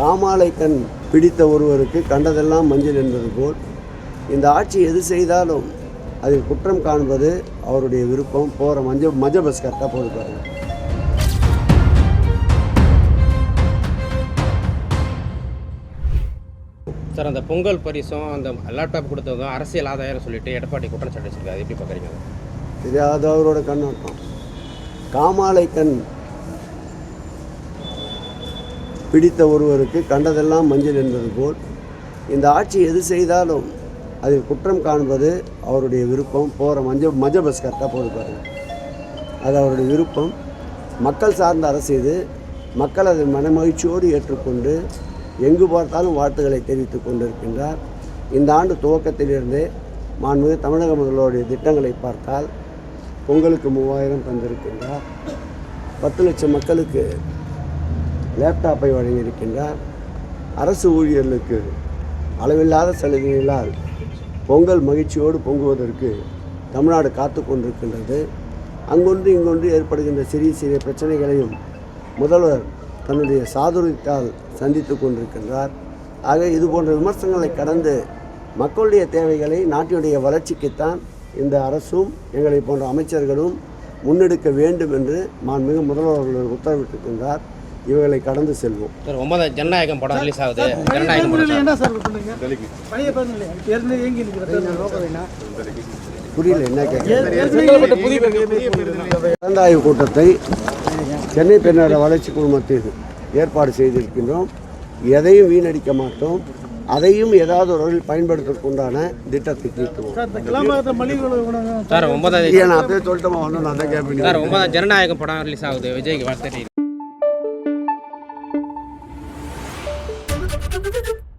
காமாலை கண் பிடித்த ஒருவருக்கு கண்டதெல்லாம் மஞ்சள் என்பது போல். இந்த ஆட்சி எது செய்தாலும் அதில் குற்றம் காண்பது அவருடைய விருப்பம். போகிற மஞ்ச மஜ பஸ் கரெக்டாக போது சார் அந்த பொங்கல் பரிசும் அந்த லேப்டாப் கொடுத்ததும் அரசியல் ஆதாயம் சொல்லிட்டு எடப்பாடி குற்றம் சாட்டி வச்சிருக்காரு. எப்படி பார்க்குறீங்க இது அது அவரோட கண்ணோட்டம். காமாலை கண் பிடித்த ஒருவருக்கு கண்டதெல்லாம் மஞ்சள் என்பது போல். இந்த ஆட்சி எது செய்தாலும் அதில் குற்றம் காண்பது அவருடைய விருப்பம். போகிற மஞ்ச மஜ பஸ் கரெக்டாக போது அது அவருடைய விருப்பம். மக்கள் சார்ந்த அரசு இது. மக்கள் அதை மனமகிழ்ச்சியோடு ஏற்றுக்கொண்டு எங்கு பார்த்தாலும் வாழ்த்துக்களை தெரிவித்து கொண்டிருக்கின்றார். இந்த ஆண்டு துவக்கத்திலிருந்தே மாண்புமிகு தமிழக முதல்வருடைய திட்டங்களை பார்த்தால் பொங்கலுக்கு மூவாயிரம் தந்திருக்கின்றார். பத்து லட்சம் மக்களுக்கு லேப்டாப்பை வழங்கியிருக்கின்றார். அரசு ஊழியர்களுக்கு அளவில்லாத சலுகைகளால் பொங்கல் மகிழ்ச்சியோடு பொங்குவதற்கு தமிழ்நாடு காத்து கொண்டிருக்கின்றது. அங்கொன்று இங்கொன்று ஏற்படுகின்ற சிறிய சிறிய பிரச்சனைகளையும் முதல்வர் தன்னுடைய சாதுரியத்தால் சந்தித்து கொண்டிருக்கின்றார். ஆக இது போன்ற விமர்சனங்களை கடந்து மக்களுடைய தேவைகளை நாட்டினுடைய வளர்ச்சிக்குத்தான் இந்த அரசும் எங்களை போன்ற அமைச்சர்களும் முன்னெடுக்க வேண்டும் என்று மாண்புமிகு முதல்வர் அவர்கள் உத்தரவிட்டிருக்கின்றார். இவர்களை கடந்து செல்வோம். சார் ஒன்பதாம் ஜனநாயகம் படம் ரிலீஸ் ஆகுது. ஜனநாயகம். என்ன? சார் புரியல என்ன கேட்க கலந்தாய்வு கூட்டத்தை சென்னை பெண்ணர வளர்ச்சி குழுமத்தில் ஏற்பாடு செய்திருக்கின்றோம். எதையும் வீணடிக்க மாட்டோம். அதையும் ஏதாவது ஒரு பயன்படுத்துவதற்குண்டான திட்டத்தை தீர்த்துவோம் சார் ஒன்பதாம் சொல்லிட்டோமா? நான் தான் கேட்பேன் சார் ஒன்பதாம் ஜனநாயகம் படம் ரிலீஸ் ஆகுது. விஜய்க்கு வாழ்த்து Thank you.